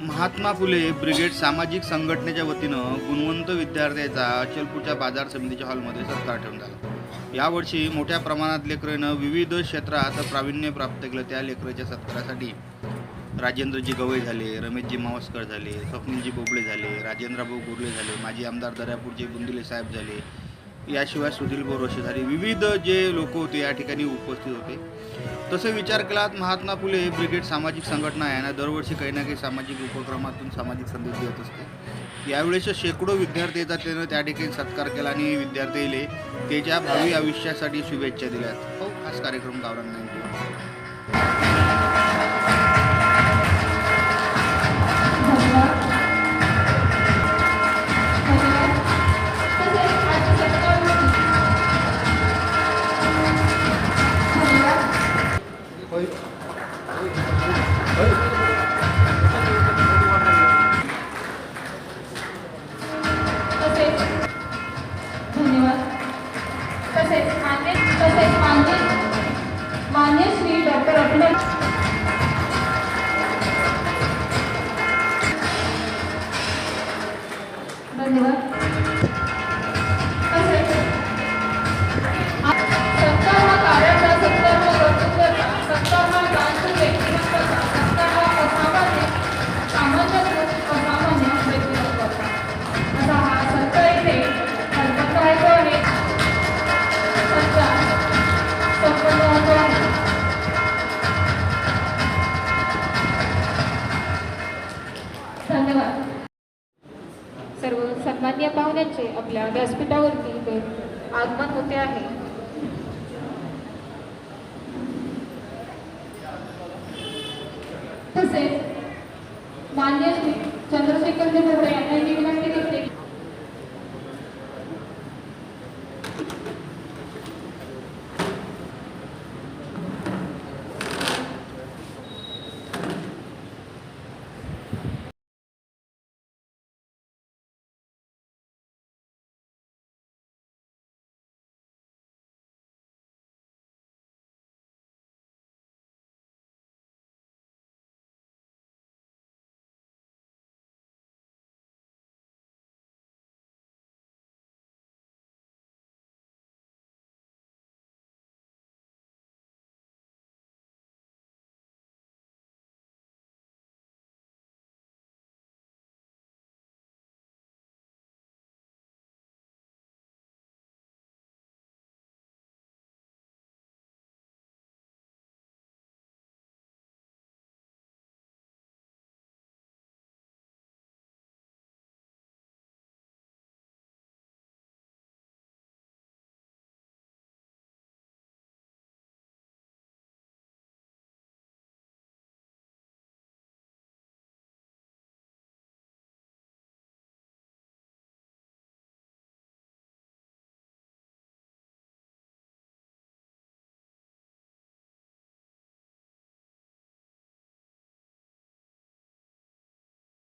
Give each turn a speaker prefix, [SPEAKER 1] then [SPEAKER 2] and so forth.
[SPEAKER 1] Mahatma Phule brigade सामाजिक संघटनेच्या वतीनं गुणवंत विद्यार्थ्याचा अचलपूरच्या बाजार समितीच्या हॉलमध्ये सत्कार ठेवून झाला यावर्षी मोठ्या प्रमाणात लेकरानं विविध क्षेत्रात प्रावीण्य प्राप्त केलं त्या लेकराच्या सत्कारासाठी. राजेंद्रजी गवई झाले रमेशजी मावस्कर झाले स्वप्नीलजी बोबडे झाले राजेंद्रभाऊ गुरले झाले माजी आमदार दर्यापूरचे बुंदिले साहेब झाले. याशिवाय सुधीर बोरोशे झाले. विविध जे लोक होते या ठिकाणी उपस्थित होते. तसं विचार केलात महात्मा फुले ब्रिगेड सामाजिक संघटना आहे ना दरवर्षी काही ना काही सामाजिक उपक्रमातून सामाजिक संदेश देत असते. यावेळेस शेकडो विद्यार्थी येतात त्यानं त्या ठिकाणी सत्कार केला आणि विद्यार्थीले त्याच्या भावी आयुष्यासाठी शुभेच्छा दिल्यात. हो हाच कार्यक्रम गावरान
[SPEAKER 2] तसेच मान्य तसेच मान्य मान्य श्री डॉक्टर अभिनव धन्यवाद. धन्यवाद. सर्व सन्मान्य पाहुण्यांचे आपल्या व्यासपीठावरती आगमन होते आहे. तसेच मान्य श्री